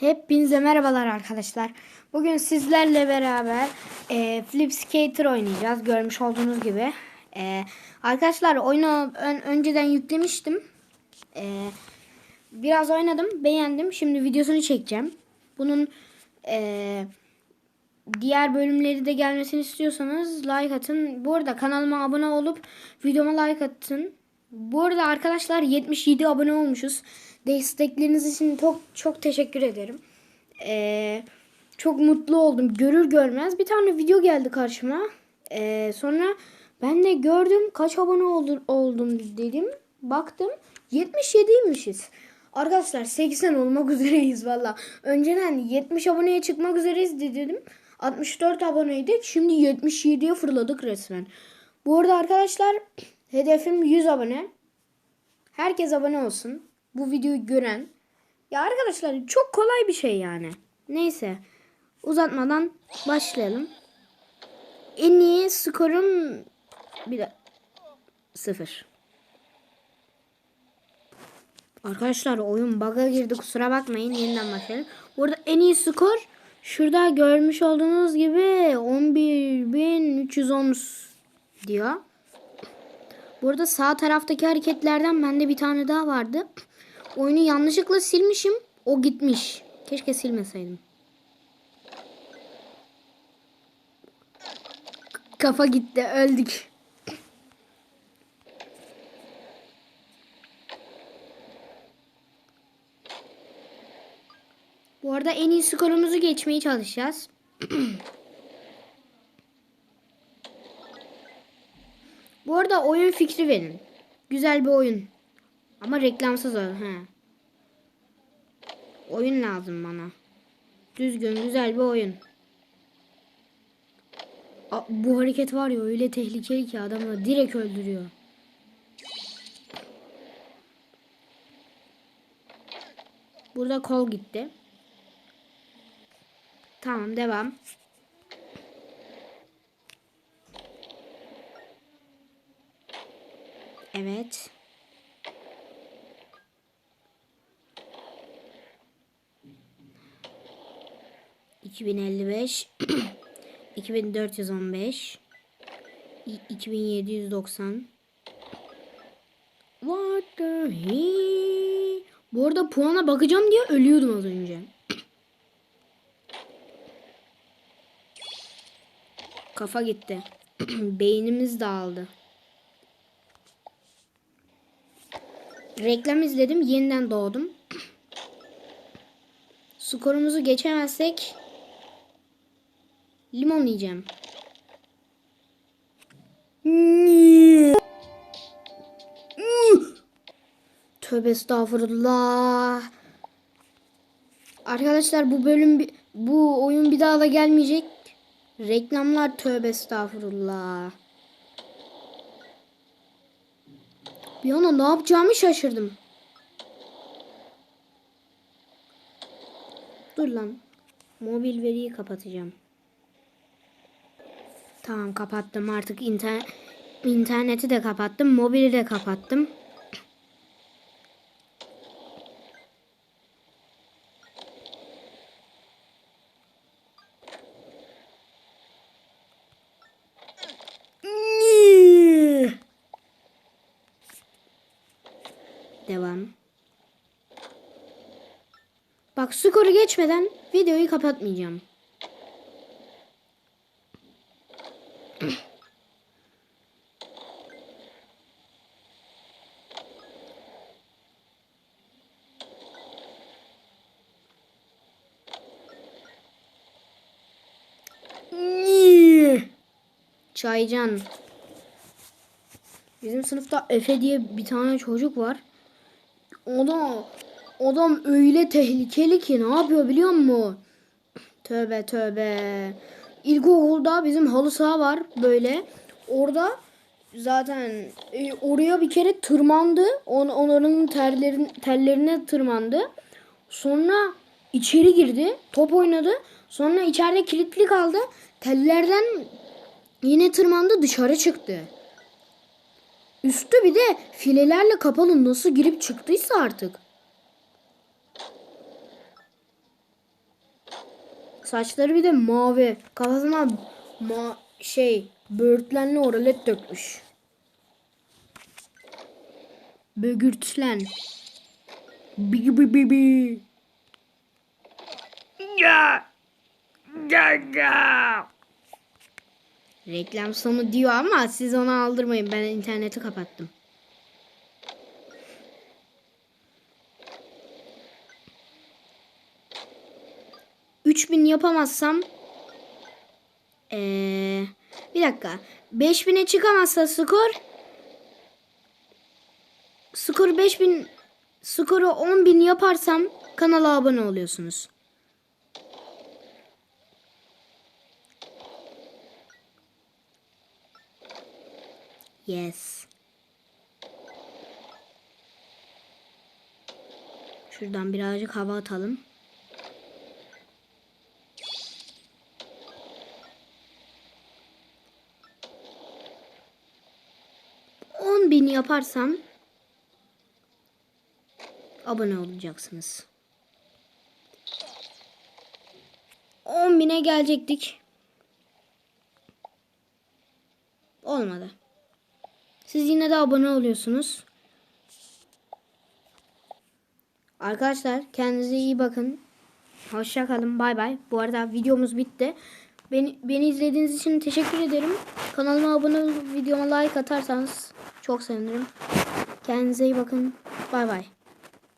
Hepinize merhabalar arkadaşlar. Bugün sizlerle beraber e, Flip Skater oynayacağız. Görmüş olduğunuz gibi. E, arkadaşlar oyunu ön- önceden yüklemiştim. E, biraz oynadım. Beğendim. Şimdi videosunu çekeceğim. Bunun e, diğer bölümleri de gelmesini istiyorsanız like atın. Bu arada kanalıma abone olup videoma like atın. Bu arada arkadaşlar 77 abone olmuşuz. Destekleriniz için çok çok teşekkür ederim. Ee, çok mutlu oldum. Görür görmez bir tane video geldi karşıma. Ee, sonra ben de gördüm kaç abone oldu, oldum dedim. Baktım 77'ymişiz. Arkadaşlar 80 olmak üzereyiz valla. Önceden 70 aboneye çıkmak üzereyiz dedim. 64 aboneydik. Şimdi 77'ye fırladık resmen. Bu arada arkadaşlar hedefim 100 abone. Herkes abone olsun. Bu videoyu gören. Ya arkadaşlar çok kolay bir şey yani. Neyse. Uzatmadan başlayalım. En iyi skorum bir de sıfır. Arkadaşlar oyun bug'a girdi kusura bakmayın yeniden başlayalım. Burada en iyi skor şurada görmüş olduğunuz gibi 11.310 diyor. Burada sağ taraftaki hareketlerden bende bir tane daha vardı. Oyunu yanlışlıkla silmişim. O gitmiş. Keşke silmeseydim. Kafa gitti. Öldük. Bu arada en iyi skorumuzu geçmeye çalışacağız. Bu arada oyun fikri verin. Güzel bir oyun. Ama reklamsız oyun. He. Oyun lazım bana. Düzgün güzel bir oyun. A, bu hareket var ya öyle tehlikeli ki adamı direkt öldürüyor. Burada kol gitti. Tamam devam. Evet. İki bin elli beş, iki bin dört yüz on beş, iki bin yedi yüz doksan. What the he? Bu arada puana bakacağım diye ölüyordum az önce. Kafa gitti. Beynimiz dağıldı. Reklam izledim. Yeniden doğdum. Skorumuzu geçemezsek limon yiyeceğim. Tövbe estağfurullah. Arkadaşlar bu bölüm bu oyun bir daha da gelmeyecek. Reklamlar tövbe estağfurullah. Bir anda ne yapacağımı şaşırdım. Dur lan. Mobil veriyi kapatacağım. Tamam kapattım artık inter interneti de kapattım. Mobili de kapattım. Devam. Bak skoru geçmeden videoyu kapatmayacağım. Çaycan. Bizim sınıfta Efe diye bir tane çocuk var. Adam, adam öyle tehlikeli ki ne yapıyor biliyor musun? Tövbe tövbe. İlkokulda bizim halı saha var böyle. Orada zaten e, oraya bir kere tırmandı. On, onların terlerin, tellerine tırmandı. Sonra içeri girdi. Top oynadı. Sonra içeride kilitli kaldı. Tellerden yine tırmandı dışarı çıktı. Üstü bir de filelerle kapalı nasıl girip çıktıysa artık. Saçları bir de mavi. Kafasına ma şey böğürtlenli oralet dökmüş. Bögürtlen. Bi bi bi bi. Ya. Ya ya. Reklam sonu diyor ama siz onu aldırmayın. Ben interneti kapattım. Üç bin yapamazsam ee, bir dakika. 5000'e çıkamazsa skor skoru 5000 skoru 10.000 yaparsam kanala abone oluyorsunuz. Yes. Şuradan birazcık hava atalım. On bin yaparsam abone olacaksınız. 10 bine gelecektik. Olmadı. Siz yine de abone oluyorsunuz. Arkadaşlar kendinize iyi bakın. Hoşça kalın. Bay bay. Bu arada videomuz bitti. Beni, beni izlediğiniz için teşekkür ederim. Kanalıma abone olup videoma like atarsanız çok sevinirim. Kendinize iyi bakın. Bay bay.